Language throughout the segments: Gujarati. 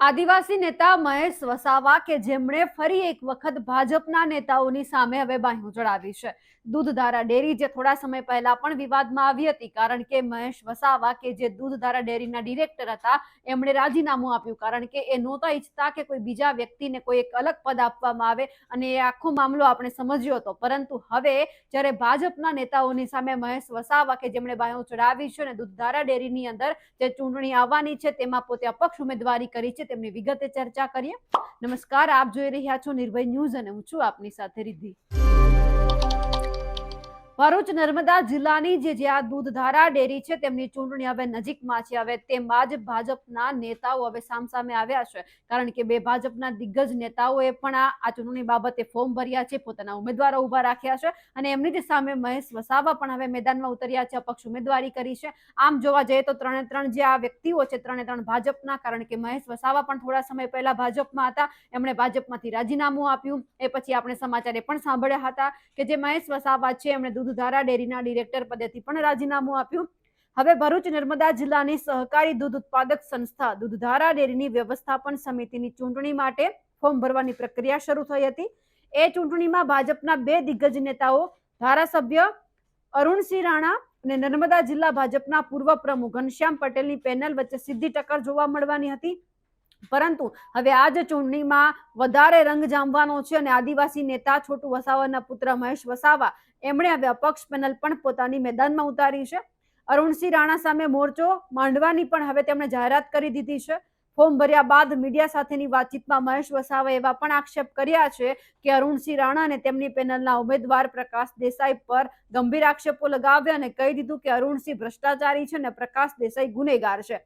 આદિવાસી નેતા મહેશ વસાવા કે જેમણે ફરી એક વખત ભાજપના નેતાઓની સામે હવે બાહ્યું ચડાવી છે. દૂધધારા ડેરી જે થોડા સમય પહેલા પણ વિવાદમાં આવી હતી, કારણ કે મહેશ વસાવા કે જે દૂધધારા ડેરીના ડિરેક્ટર હતા, એમણે રાજીનામું આપ્યું, કારણ કે એ નહોતા ઈચ્છતા કે કોઈ બીજા વ્યક્તિને કોઈ એક અલગ પદ આપવામાં આવે અને એ આખો મામલો આપણે સમજ્યો હતો. પરંતુ હવે જ્યારે ભાજપના નેતાઓની સામે મહેશ વસાવા કે જેમણે બાયો ચડાવી છે અને દૂધધારા ડેરીની અંદર જે ચૂંટણી આવવાની છે, તેમાં પોતે અપક્ષ ઉમેદવારી કરી છે, તેમની વિગતે ચર્ચા કરીએ. નમસ્કાર, આપ જોઈ રહ્યા છો નિર્ભય ન્યૂઝ અને હું છું આપની સાથે રિદ્ધિ. ભરૂચ નર્મદા જિલ્લાની જે જ્યાં દૂધધારા ડેરી છે તેમની ચૂંટણી હવે નજીકમાં છે. હવે તેમાં જ ભાજપના નેતાઓ હવે સામસામે આવ્યા છે. કારણ કે બે ભાજપના દિગ્ગજ નેતાઓએ પણ આ ચૂંટણી બાબતે ફોર્મ ભર્યા છે, પોતાના ઉમેદવારો ઊભા રાખ્યા છે અને એમની જ સામે મહેશ વસાવા પણ હવે મેદાનમાં ઉતર્યા છે, અપક્ષ ઉમેદવારી કરી છે. આમ જોવા જઈએ તો ત્રણે ત્રણ જે આ વ્યક્તિઓ છે, ત્રણે ત્રણ ભાજપના, કારણ કે મહેશ વસાવા પણ થોડા સમય પહેલા ભાજપમાં હતા. એમણે ભાજપમાંથી રાજીનામું આપ્યું. એ પછી આપણે સમાચાર એ પણ સાંભળ્યા હતા કે જે મહેશ વસાવા છે, એમણે દૂધધારા ડેરીના ડિરેક્ટર પદેથી પણ રાજીનામું આપ્યું. હવે ભરૂચ નર્મદા જિલ્લાની સહકારી દૂધ ઉત્પાદક સંસ્થા દૂધધારા ડેરીની વ્યવસ્થાપન સમિતિની ચૂંટણી માટે ફોર્મ ભરવાની પ્રક્રિયા શરૂ થઈ હતી. એ ચૂંટણીમાં ભાજપના બે દિગ્ગજ નેતાઓ ધારાસભ્ય અરુણસિંહ રાણા અને નર્મદા જિલ્લા ભાજપના પૂર્વ પ્રમુખ ઘનશ્યામ પટેલની પેનલ વચ્ચે સીધી ટક્કર જોવા મળવાની હતી. પરંતુ હવે આ જ ચૂંટણીમાં વધારે રંગ જામવાનો છે અને આદિવાસી નેતા છોટુ વસાવાના પુત્ર મહેશ વસાવા, એમણે હવે અપક્ષ પેનલ પણ પોતાની મેદાનમાં ઉતારી છે. અરુણસિંહ રાણા સામે મોરચો માંડવાની પણ હવે તેમણે જાહેરાત કરી દીધી છે. ફોર્મ ભર્યા બાદ મીડિયા સાથેની વાતચીતમાં મહેશ વસાવા એવા પણ આક્ષેપ કર્યા છે કે અરુણસિંહ રાણા અને તેમની પેનલના ઉમેદવાર પ્રકાશ દેસાઈ પર ગંભીર આક્ષેપો લગાવ્યા અને કહી દીધું કે અરુણસિંહ ભ્રષ્ટાચારી છે અને પ્રકાશ દેસાઈ ગુનેગાર છે.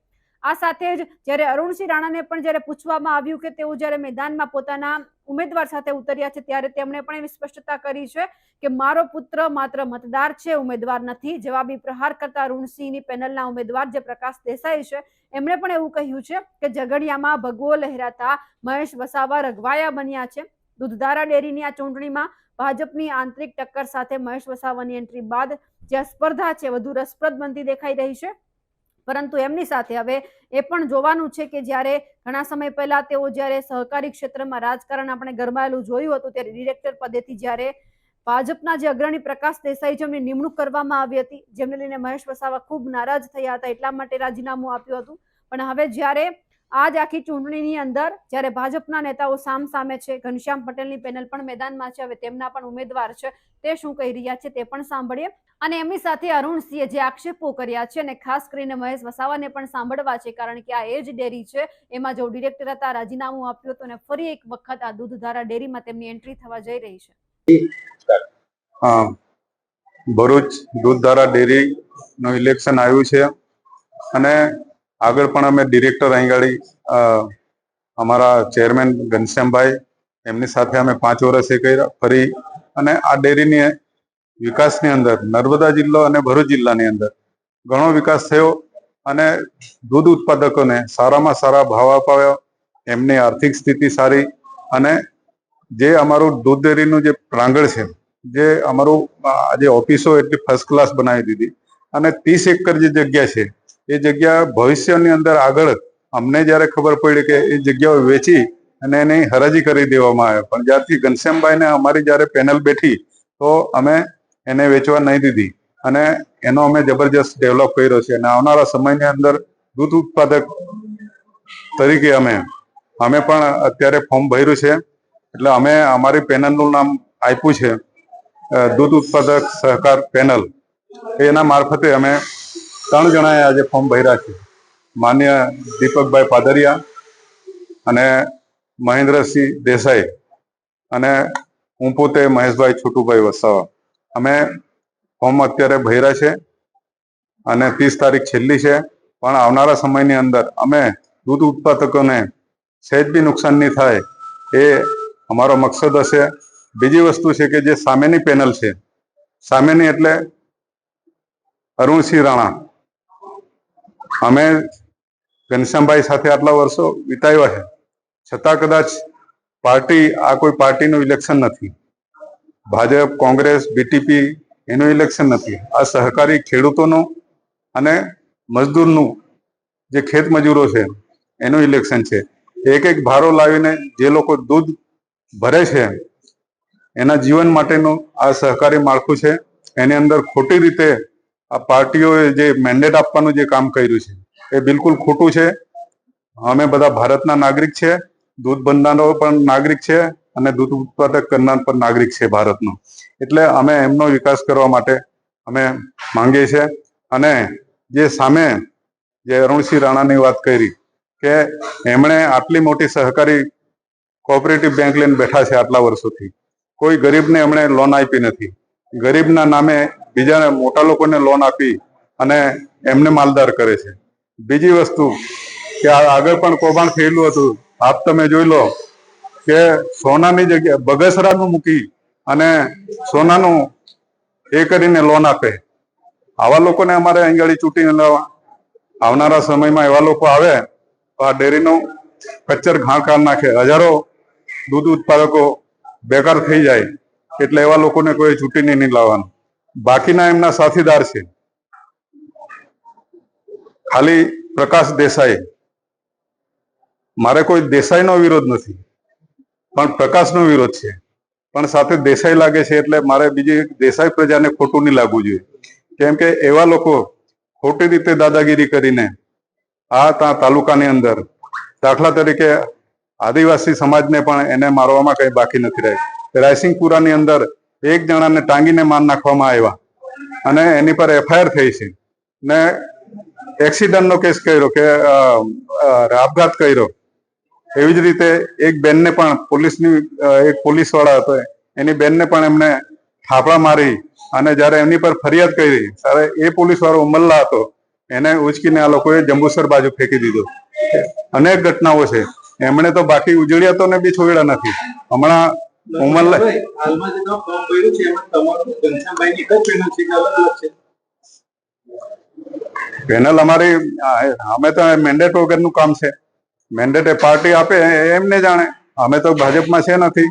આ સાથે જ જ્યારે અરુણસિંહ રાણાને પણ જ્યારે પૂછવામાં આવ્યું કે તેઓ જ્યારે મેદાનમાં પોતાના ઉમેદવાર સાથે ઉતર્યા છે, ત્યારે તેમણે પણ એવી સ્પષ્ટતા કરી છે કે મારો પુત્ર માત્ર મતદાર છે, ઉમેદવાર નથી. જવાબી પ્રહાર કરતા અરુણસિંહની પેનલના ઉમેદવાર જે પ્રકાશ દેસાઈ છે, એમણે પણ એવું કહ્યું છે કે ઝઘડિયામાં ભગવો લહેરાતા મહેશ વસાવા રઘવાયા બન્યા છે. દૂધધારા ડેરીની આ ચૂંટણીમાં ભાજપની આંતરિક ટક્કર સાથે મહેશ વસાવાની એન્ટ્રી બાદ જે સ્પર્ધા છે, વધુ રસપ્રદ બનતી દેખાઈ રહી છે. પરંતુ એમની સાથે હવે એ પણ જોવાનું છે કે જ્યારે ઘણા સમય પહેલા તેઓ જ્યારે સહકારી ક્ષેત્રમાં રાજકારણ આપણે ગરમાયેલું જોયું હતું, ત્યારે ડિરેક્ટર પદેથી જ્યારે ભાજપના જે અગ્રણી પ્રકાશ દેસાઈ જેમની નિમણૂક કરવામાં આવી હતી, જેમને લઈને મહેશ વસાવા ખૂબ નારાજ થયા હતા, એટલા માટે રાજીનામું આપ્યું હતું. પણ હવે જ્યારે આ જ આખી ચૂંટણીની અંદર જ્યારે ભાજપના નેતાઓ સામ સામે છે, ઘનશ્યામ પટેલની પેનલ પણ મેદાનમાં છે, હવે તેમના પણ ઉમેદવાર છે, તે શું કહી રહ્યા છે તે પણ સાંભળીએ. અને એમની સાથે અરુણસિંહે જે આક્ષેપો કર્યા છે અને ખાસ કરીને મહેશ વસાવાને પણ સાંભળવા છે, કારણ કે આ એ જ ડેરી છે, એમાં જો ડિરેક્ટર હતા, રાજીનામું આપ્યું હતું અને ફરી એક વખત આ દૂધધારા ડેરીમાં તેમની એન્ટ્રી થવા જઈ રહી છે. ભરૂચ દૂધધારા ડેરીનું ઇલેક્શન આવ્યું છે અને આગળ પણ અમે ડિરેક્ટર અહીં અમારા ચેરમેન ઘનશ્યામભાઈ, એમની સાથે અમે પાંચ વર્ષ એ કર્યા, ફરી અને આ ડેરીની વિકાસની અંદર, નર્મદા જિલ્લો અને ભરૂચ જિલ્લાની અંદર ઘણો વિકાસ થયો અને દૂધ ઉત્પાદકોને સારામાં સારા ભાવ અપાવ્યો એમની આર્થિક સ્થિતિ સારી અને જે અમારું દૂધ ડેરીનું જે પ્રાંગણ છે, જે અમારું જે ઓફિસો એટલી ફર્સ્ટ ક્લાસ બનાવી દીધી અને ત્રીસ એકર જે જગ્યા છે એ જગ્યા ભવિષ્યની અંદર આગળ અમને જ્યારે ખબર પડી કે એ જગ્યાઓ વેચી અને એની હરાજી કરી દેવામાં આવે પણ જ્યારથી ઘનશ્યામભાઈને અમારી જ્યારે પેનલ બેઠી, તો અમે એને વેચવા નહીં દીધી. અને એનો અમે જબરજસ્ત ડેવલપ કર્યો છે. અને આવનારા સમયની અંદર દૂધ ઉત્પાદક તરીકે અમે અમે પણ અત્યારે ફોર્મ ભર્યું છે. એટલે અમે અમારી પેનલનું નામ આપ્યું છે દૂધ ઉત્પાદક સહકાર પેનલ. એના મારફતે અમે ત્રણ જણાએ આજે ફોર્મ ભર્યા છે. માન્ય દીપકભાઈ પાદરિયા અને મહેન્દ્રસિંહ દેસાઈ અને હું પોતે મહેશભાઈ છોટુભાઈ વસાવા. અમે ફોર્મ અત્યારે ભર્યા છે અને ત્રીસ તારીખ છેલ્લી છે. પણ આવનારા સમયની અંદર અમે દૂધ ઉત્પાદકોને સહેજ બી નુકસાન નહીં થાય એ અમારો મકસદ હશે. બીજી વસ્તુ છે કે જે સામેની પેનલ છે. સામેની એટલે અરુણસિંહ રાણા. અમે ઘનશ્યામભાઈ સાથે આટલા વર્ષો વિતાવ્યા છે. છતાં કદાચ પાર્ટી, આ કોઈ પાર્ટીનું ઇલેક્શન નથી. ભાજપ, કોંગ્રેસ બીટીપી એનું ઇલેક્શન નથી. આ સહકારી ખેડૂતોનું અને મજદૂરનું જે ખેત મજૂરો છે, એનું ઇલેક્શન છે. એક એક ભારો લાવીને જે લોકો દૂધ ભરે છે, એના જીવન માટેનું આ સહકારી માળખું છે. એની અંદર ખોટી રીતે આ પાર્ટીઓએ જે મેન્ડેટ આપવાનું જે કામ કર્યું છે, એ બિલકુલ ખોટું છે. અમે બધા ભારતના નાગરિક છે, દૂધ બંધાનો પણ નાગરિક છે અને દૂધ ઉત્પાદક કરનાર પણ નાગરિક છે ભારતનો. એટલે અમે એમનો વિકાસ કરવા માટે અમે માંગીએ છીએ. અને જે સામે જે અરુણસિંહ રાણાની વાત કરી કે એમણે આટલી મોટી સહકારી કોઓપરેટિવ બેંક લઈને બેઠા છે આટલા વર્ષોથી. કોઈ ગરીબને એમણે લોન આપી નથી. ગરીબના નામે બીજા મોટા લોકોને લોન આપી અને એમને માલદાર કરે છે. બીજી વસ્તુ કે આગળ પણ કૌભાંડ થયેલું હતું. આપ તમે જોઈ લો કે સોનાની જગ્યાએ બગસરાનું મૂકી અને સોનાનું એ કરીને લોન આપે. આવા લોકોને અમારે અહીં ગાડી ચૂંટીને લાવવા આવનારા સમયમાં એવા લોકો આવે તો આ ડેરીનું કચ્ચર ઘાણ કાઢ નાખે. હજારો દૂધ ઉત્પાદકો બેકાર થઈ જાય. એટલે એવા લોકોને કોઈ ચૂંટીને નહીં લાવવાનું. બાકીના એમના સાથીદાર છે. ખાલી પ્રકાશ દેસાઈ મારે કોઈ દેસાઈનો વિરોધ નથી, પણ પ્રકાશનો વિરોધ છે. પણ સાથે દેસાઈ લાગે છે એટલે મારે બીજી દેસાઈ પ્રજાને ખોટું નહીં લાગવું જોઈએ. કેમ કે એવા લોકો ખોટી રીતે દાદાગીરી કરીને આ તા તાલુકાની અંદર દાખલા તરીકે આદિવાસી સમાજને પણ એને મારવામાં કંઈ બાકી નથી રહે રાયસિંગપુરાની અંદર એક જણાને ટાંગીને માર નાખવામાં આવ્યા અને એની પર એફઆઈઆર થઈ છે. ને એક્સિડન્ટનો કેસ કર્યો કે આપઘાત કર્યો. એવી જ રીતે એક બેનને પણ પોલીસની એક પોલીસવાળા હતો એની બેનને પણ એમને થાપડા મારી અને જ્યારે એમની પર ફરિયાદ કરી, ત્યારે એ પોલીસવાળો ઉમલ્લા હતો. એને ઉચકીને આ લોકોએ જંબુસર બાજુ ફેંકી દીધો. અનેક ઘટનાઓ છે. એમણે તો બાકી ઉજળિયાતોને બી છોડ્યા નથી. હમણાં ઉમરલા હાલમાં જે તમે ફોર્મ ભર્યું છે એમાં તમારું ઘનશ્યામભાઈની એક જ પેનલ છે કે અલગ અલગ છે? પેનલ અમારી અમે તો મેન્ડેટ વગરનું કામ છે. મેન્ડેટ એ પાર્ટી આપે એમને જાણે. અમે તો ભાજપમાં છે નથી.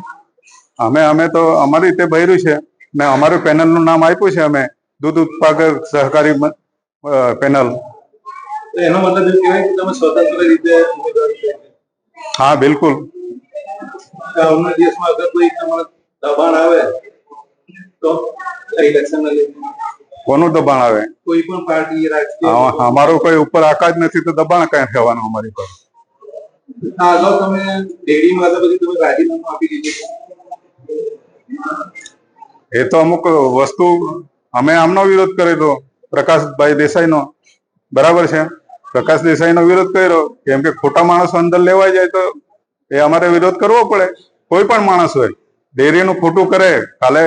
અમે અમે તો અમારી રીતે ભર્યું છે. ને અમારું પેનલનું નામ આપ્યું છે અમે. દૂધ ઉત્પાદક સહકારી પેનલ એનો મતલબ કે તમે સ્વતંત્ર રીતે ઉમેદવારી કરી છે. હા બિલકુલ. આવનારા દિવસમાં અગર કોઈ તમારે દબાણ આવે તો ઇલેક્શન કોનું દબાણ આવે? કોઈ પણ પાર્ટી રાજકીય અમારો કોઈ ઉપર આકાશ નથી તો દબાણ કઈ થવાનું અમારી પર? અગાઉ તમે ડેરીમાં હતા પછી તમે રાજીનામું આપી દીધું. એ તો અમુક વસ્તુ અમે આમનો વિરોધ કરેલો પ્રકાશભાઈ દેસાઈનો. બરાબર છે? પ્રકાશ દેસાઈનો વિરોધ કર્યો કેમ કે ખોટા માણસો અંદર લેવા જાય તો એ અમારે વિરોધ કરવો પડે. કોઈ પણ માણસ હોય ડેરીનું ખોટું કરે કાલે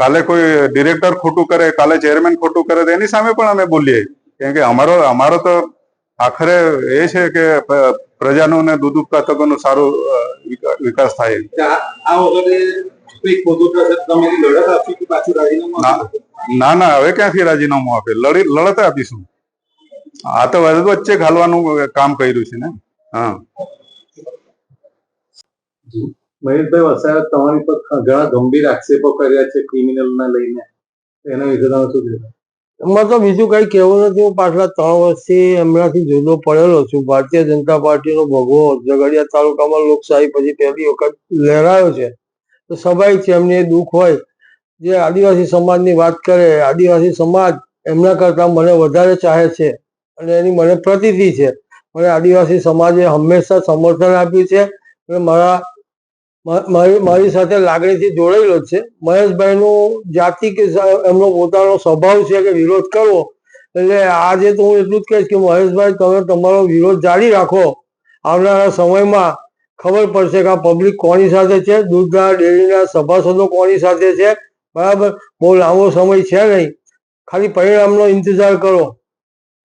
કાલે કોઈ ડિરેક્ટર ખોટું કરે કાલે ચેરમેન ખોટું કરે તો એની સામે પણ અમે બોલીએ. કેમ કે અમારો અમારો તો આખરે એ છે કે પ્રજાનું ને દૂધ ઉત્પાદકોનું સારું વિકાસ થાય. ના ના હવે ક્યાંથી રાજીનામું આપે? લડી લડત આપીશું. આ તો વચ્ચે ઘાલવાનું કામ કર્યું છે ને? હા. મહેશભાઈ વસાવે તમારી પર ઘણા ગંભીર આક્ષેપો કર્યા છે ક્રિમિનલ ના લઈને. એના વિશે તમે શું કહેશો? એમાં તો બીજું કઈ કહેવું નથી. હું પાછલા ત્રણ વર્ષથી એમનાથી જુદો પડેલો છું. ભારતીય જનતા પાર્ટીનો ભગવો ઝઘડિયા તાલુકામાં લોકશાહી પછી પહેલી વખત લહેરાયો છે. તો સ્વાભાવિક છે એમને દુઃખ હોય. જે આદિવાસી સમાજની વાત કરે, આદિવાસી સમાજ એમના કરતા મને વધારે ચાહે છે અને એની મને પ્રતીતિ છે. મને આદિવાસી સમાજે હંમેશા સમર્થન આપ્યું છે અને મારા મારી મારી સાથે લાગણીથી જોડાયેલો જ છે. મહેશભાઈનું જાતિ કે એમનો પોતાનો સ્વભાવ છે કે વિરોધ કરવો, એટલે આજે તો હું એટલું જ કહીશ કે મહેશભાઈ, તમે તમારો વિરોધ જારી રાખો. આવનારા સમયમાં ખબર પડશે કે આ પબ્લિક કોની સાથે છે? દૂધના, ડેરીના સભાસદો કોની સાથે છે? બરાબર? બહુ લાંબો સમય છે નહીં. ખાલી પરિણામનો ઇંતજાર કરો.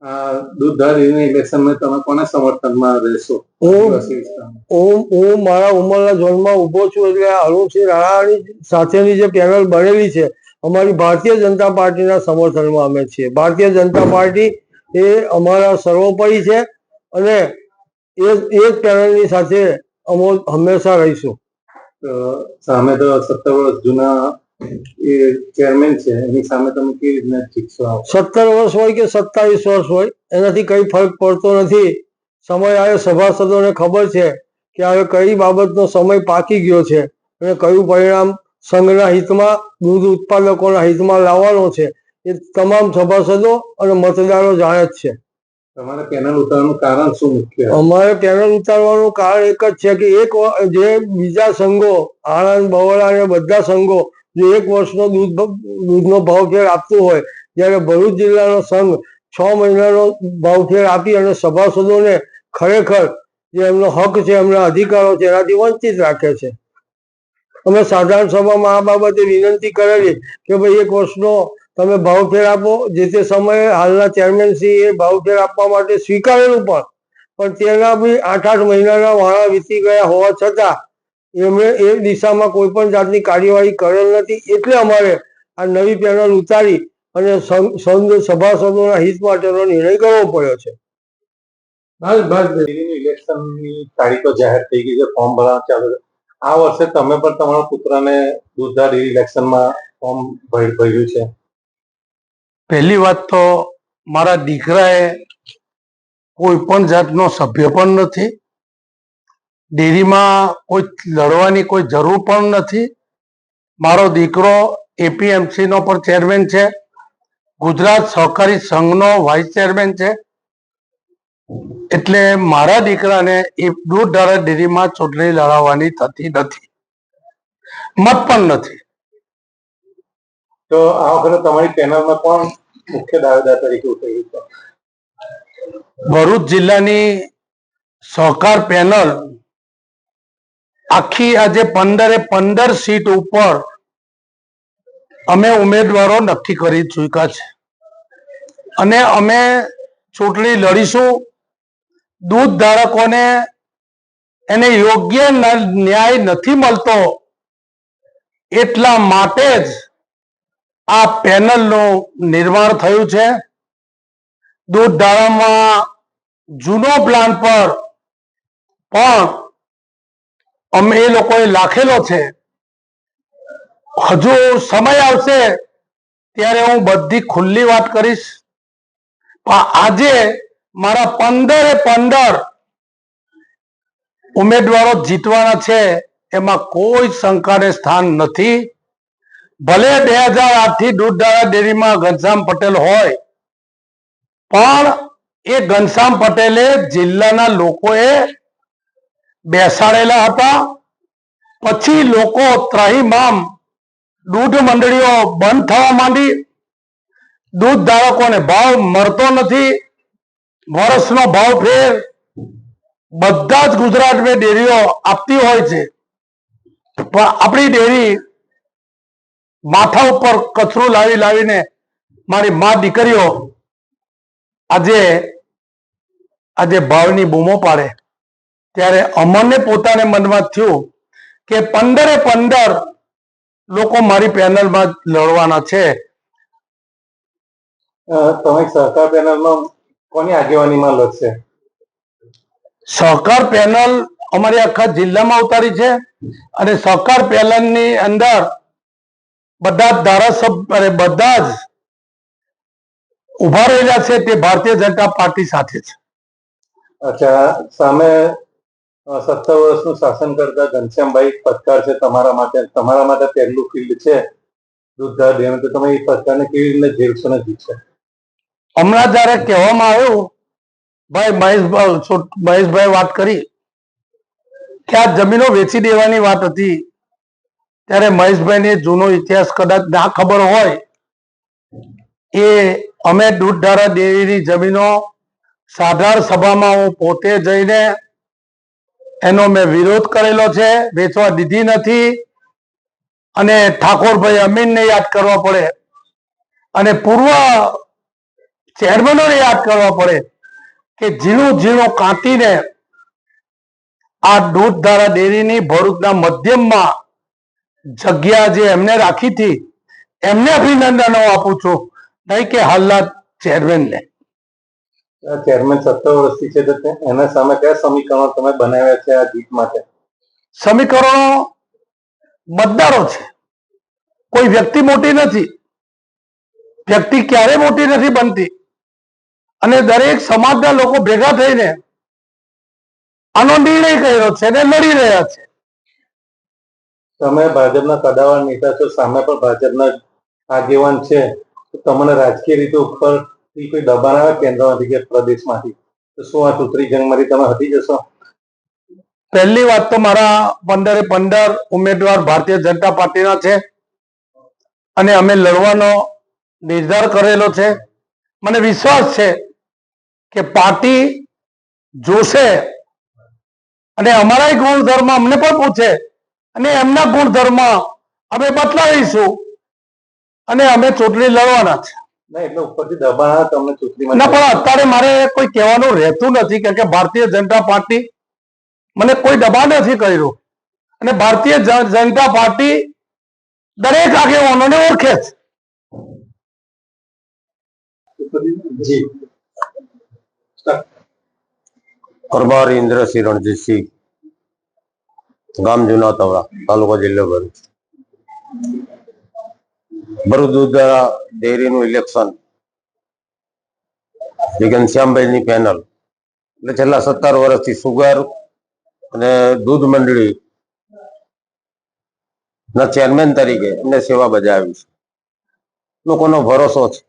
દૂધધારીની ઇલેક્શનમાં તમે કોના સમર્થનમાં રહેશો? હું હું મારા ઉંમરના ઝોનમાં ઊભો છું એટલે અરુણસિંહ રાણાની સાથેની જે પેનલ બનેલી છે અમારી ભારતીય જનતા પાર્ટીના સમર્થનમાં અમે છીએ. ભારતીય જનતા પાર્ટી એ અમારા સર્વોપરી છે અને એ એ પેનલની સાથે અમે હંમેશા રહીશું. સામે તો સત્તર વર્ષ જૂના એ ચેરમેન છે એની સામે તમે કેવી રીતના શીખશો સત્તર વર્ષ હોય કે સત્તાવીસ વર્ષ હોય એનાથી કઈ ફરક પડતો નથી. સમય આવે સભાસદોને ખબર છે કે હવે કઈ બાબતનો સમય પાકી ગયો છે અને કયું પરિણામ સંઘના હિતમાં દૂધ ઉત્પાદકોના હિતમાં લાવવાનો છે. એ તમામ સભાસદો અને મતદારો જાણે જ છે. તમારે પેનલ ઉતારવાનું કારણ શું મુખ્ય? અમારે પેનલ ઉતારવાનું કારણ એક જ છે કે એક જે બીજા સંઘો આણંદ બવળા અને બધા સંઘો જો એક વર્ષનો દૂધ દૂધનો ભાવફેર આપતું હોય જ્યારે ભરૂચ જિલ્લાનો સંઘ છ મહિનાનો ભાવફેર આપી અને સભાસદોને ખરેખર જે એમનો હક છે, એમના અધિકારો છે, એનાથી વંચિત રાખે છે. અમે સાધારણ સભામાં આ બાબતે વિનંતી કરેલી કે ભાઈ એક વર્ષનો તમે ભાવફેર આપો, જે તે સમયે હાલના ચેરમેન શ્રી એ ભાવફેર આપવા માટે સ્વીકારેલું પણ પણ તેના બી આઠ આઠ મહિનાના વાળા વીતી ગયા હોવા છતાં એમણે એ દિશામાં કોઈ પણ જાતની કાર્યવાહી કરેલ નથી. એટલે અમારે આ નવી પેનલ ઉતારી અને સભાસદોના હિત માટેનો નિર્ણય કરવો પડ્યો છે. ઇલેક્શનની તારીખો જાહેર થઈ ગઈ છે ફોર્મ ભરવાનું ચાલુ છે. આ વર્ષે તમે પણ તમારા પુત્રને દૂધધાર ડેરી ઇલેક્શનમાં ફોર્મ ભર- ભર્યું છે. પહેલી વાત તો મારા દીકરાએ કોઈ પણ જાતનો સભ્ય પણ નથી. ડેરીમાં કોઈ લડવાની કોઈ જરૂર પણ નથી. મારો દીકરો એપીએમસી નો પણ ચેરમેન છે. ગુજરાત સહકારી સંઘનો વાઇસ ચેરમેન છે. એટલે મારા દીકરાને એ દૂધધારા ડેરીમાં ચૂંટણી લડાવવાની થતી નથી. મત પણ નથી. તો આ વખતે તમારી પેનલમાં કોણ મુખ્ય દાવેદાર તરીકે ઉતર્યું છે? ભરૂચ જિલ્લાની સહકાર પેનલ આખી આજે પંદરે પંદર સીટ ઉપર અમે ઉમેદવારો નક્કી કરી ચૂક્યા છે. અને અમે ચૂંટણી લડીશું. દૂધ ધારકોને એને યોગ્ય ન્યાય નથી મળતો એટલા માટે જ આ પેનલનું નિર્માણ થયું છે. દૂધ ધારામાં જૂનો પ્લાન પર પણ અમે એ લોકોએ લાખેલો છે. હજુ સમય આવશે ત્યારે હું બધી ખુલ્લી વાત કરીશ. પણ આજે મારા પંદરે પંદર ઉમેદવારો જીતવાના છે, એમાં કોઈ શંકાને સ્થાન નથી. ભલે બે હજાર આઠથી દૂધધારા ડેરીમાં ઘનશ્યામ પટેલ હોય, પણ એ ઘનશ્યામ પટેલે જિલ્લાના લોકોએ બેસાડેલા હતા. પછી લોકો ત્રાહીમામ દૂધ મંડળીઓ બંધ થવા માંડી. દૂધ ધારકોને ભાવ મળતો નથી. વર્ષનો ભાવ ફેર બધા જ ગુજરાતમાં ડેરીઓ આપતી હોય છે. પણ આપણી ડેરી માથા ઉપર કચરું લાવી લાવીને મારી મા દીકરીઓ આજે આજે ભાવની બૂમો પાડે. ત્યારે અમને પોતાને મનમાં થયું કે પંદરે પંદર લોકો મારી પેનલમાં લડવાના છે. તમે સહકાર પેનલમાં કોની આગેવાનીમાં લડશે? સહકાર પેનલ અમારી આખા જિલ્લામાં ઉતારી છે અને સહકાર પેનલની અંદર બધા જ ધારાસભ્ય અને બધા જ ઊભા રહેલા છે તે ભારતીય જનતા પાર્ટી સાથે છે. અચ્છા સામે સત્તર વર્ષનું શાસન કરતા ઘનશ્યામભાઈ પડકાર છે તમારા માટે. તમારા માટે પહેલું ફિલ્ડ છે. દૂધધાર ડેરી તો તમે એ પડકારને કેવી રીતે ઝેલશો ને જીતશો હમણાં જયારે કહેવામાં આવ્યું, ભાઈ મહેશભાઈ મહેશભાઈ વાત કરી. કે આ જમીનો વેચી દેવાની વાત હતી. ત્યારે મહેશભાઈને જૂનો ઇતિહાસ કદાચ ના ખબર હોય, એ અમે દૂધધારા ડેરીની જમીનો સાધાર સભામાં હું પોતે જઈને એનો મેં વિરોધ કરેલો છે, વેચવા દીધી નથી અને ઠાકોરભાઈ અમીનને યાદ કરવા પડે અને પૂર્વ ચેરમેનોને યાદ કરવા પડે કે ઝીણું ઝીણું કાંતીને આ દૂધ ધારા ડેરીની ભરૂચના મધ્યમમાં જગ્યા જે એમને રાખી હતી, એમને અભિનંદનો આપું છું. નહીં કે હાલના ચેરમેનને. ચેરમેન સત્તર વર્ષથી છે તો એના સામે કયા સમીકરણો તમે બનાવ્યા છે આ જીત માટે? સમીકરણો મતદારો છે. કોઈ વ્યક્તિ મોટી નથી. વ્યક્તિ ક્યારે મોટી નથી બનતી. અને દરેક સમાજના લોકો ભેગા થઈને આનો નિર્ણય કર્યો છે ને લડી રહ્યા છે. તમે ભાજપના કદાવર નેતા છો સામે પણ ભાજપના આગેવાન છે. તો તમને રાજકીય રીતે ઉપરથી કોઈ દબાણ આવે કેન્દ્રમાંથી કે પ્રદેશમાંથી? તો શું આ ચૂંટણી જંગમાંથી તમે હટી જશો? પહેલી વાત તો મારા પંદરે પંદર ઉમેદવાર ભારતીય જનતા પાર્ટીના છે. અને અમે લડવાનો નિર્ધાર કરેલો છે. મને વિશ્વાસ છે કે પાર્ટી જોશે. અને અમારા ગુણધર્મ અમને પણ પૂછે. અને એમના ગુણધર્મ અમે બદલાવીશું. અને અમે ચૂંટણી લડવાના છે. ના પણ અત્યારે મારે કોઈ કહેવાનું રહેતું નથી કેમ કે ભારતીય જનતા પાર્ટી મને કોઈ દબાણ નથી કર્યું. અને ભારતીય જનતા પાર્ટી દરેક આગેવાનોને ઓળખે છે. જી. પરમાર ઇન્દ્રસિંહ રણજીતસિંહ ગામ જુના તવડા તાલુકો જિલ્લો ભરૂચ. ભરૂચ દૂધધારા ડેરીનું ઇલેક્શન ઘનશ્યામભાઈની પેનલ એટલે છેલ્લા સત્તર વર્ષથી સુગર અને દૂધ મંડળી ના ચેરમેન તરીકે એમને સેવા બજાવી છે. લોકોનો ભરોસો છે.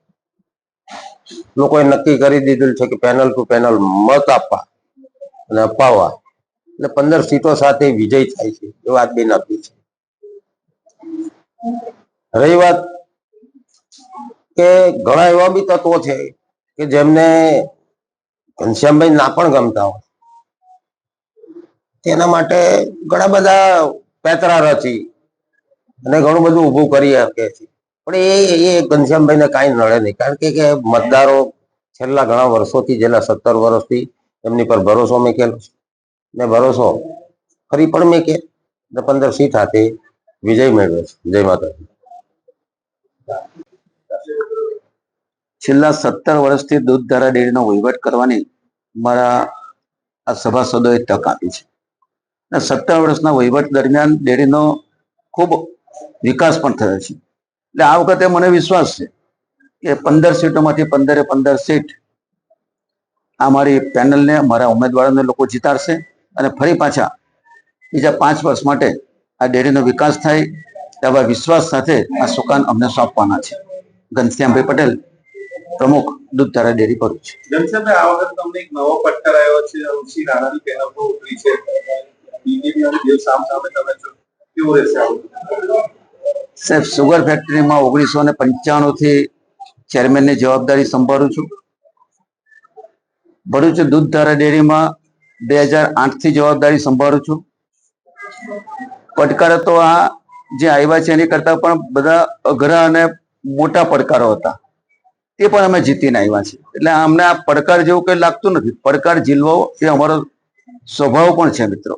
લોકોએ નક્કી કરી દીધું છે કે પેનલ ટુ પેનલ મત આપવા અને અપાવવા. એટલે પંદર સીટો સાથે વિજય થાય છે. એ વાત બી આપી છે. રહી વાત કે ઘણા એવા બી તત્વો છે કે જેમને ઘનશ્યામભાઈ ના પણ ગમતા હોય. તેના માટે ઘણા બધા પેતરા રચી અને ઘણું બધું ઊભું કરી શકે છે. પણ એ એ ઘનશ્યામભાઈને કાંઈ નડે નહીં. કારણ કે મતદારો છેલ્લા ઘણા વર્ષોથી, છેલ્લા સત્તર વર્ષથી એમની પર ભરોસો મેકેલો છે. ને ભરોસો ફરી પણ મેકે. ને પંદર સીટ સાથે વિજય મેળવ્યો છે. જય માતા છેલ્લા સત્તર વર્ષથી દૂધધારા ડેરીનો વહીવટ કરવાની મારા આ સભાસદોએ તક આપી છે. સત્તર વર્ષના વહીવટ દરમિયાન ડેરીનો ખૂબ વિકાસ પણ થયો છે. એટલે આ વખતે મને વિશ્વાસ છે કે પંદર સીટોમાંથી પંદરે પંદર સીટ આ મારી પેનલને, મારા ઉમેદવારોને લોકો જીતાડશે અને ફરી પાછા બીજા પાંચ વર્ષ માટે આ ડેરીનો વિકાસ થાય એવા વિશ્વાસ સાથે આ સુકાન અમને સોંપવાના છે. ઘનશ્યામભાઈ પટેલ પ્રમુખ દૂધધારા ડેરી ભરૂચ જનસેભાઈ આ વખત તમને એક નવો પડકાર આવ્યો છે ઋષિ રાણાની પેનલ પર ઉતરી છે. બીજેપી અને દેવ સામ સામે તમે છો કેવું રહેશે સાહેબ સુગર ફેક્ટરીમાં ઓગણીસો ને પંચાણું થી ચેરમેનની જવાબદારી સંભાળું છું. ભરૂચ દૂધધારા ડેરીમાં બે હજાર આઠથી જવાબદારી સંભાળું છું. પડકારો તો આ જે આવ્યા છે એની કરતા પણ બધા અઘરા અને મોટા પડકારો હતા. તે પણ અમે જીતીને આવ્યા છીએ. એટલે અમને આ પડકાર જેવું કઈ લાગતું નથી. પડકાર ઝીલવો એ અમારો સ્વભાવ પણ છે મિત્રો.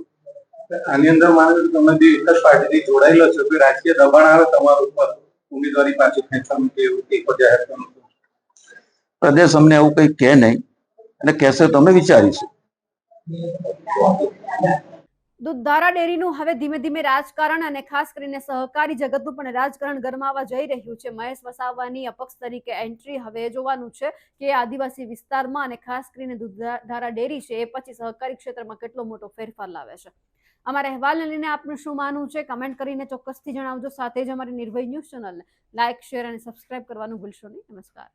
આની અંદર માનો તમે જે એક જ પાર્ટીથી જોડાયેલો છો કે રાજકીય દબાણ આવે તમારા ઉપર? ઉમેદવારી પાછું ખેંચવાનું કે એવું કઈ જાહેર કરવાનું પ્રદેશ અમને એવું કઈ કહે નહીં. અને કહેશે તો અમે વિચારીશું. દૂધધારા ડેરીનું હવે ધીમે ધીમે રાજકારણ અને ખાસ કરીને સહકારી જગતનું પણ રાજકારણ ગરમાવા જઈ રહ્યું છે. મહેશ વસાવાની અપક્ષ તરીકે એન્ટ્રી હવે જોવાનું છે કે આદિવાસી વિસ્તારમાં અને ખાસ કરીને દૂધધારા ડેરી છે એ પછી સહકારી ક્ષેત્રમાં કેટલો મોટો ફેરફાર લાવે છે. અમારા અહેવાલને લઈને આપનું શું માનવું છે? કમેન્ટ કરીને ચોક્કસથી જણાવજો. સાથે જ અમારી નિર્ભય ન્યૂઝ ચેનલને લાઇક શેર અને સબસ્ક્રાઇબ કરવાનું ભૂલશો નહીં. નમસ્કાર.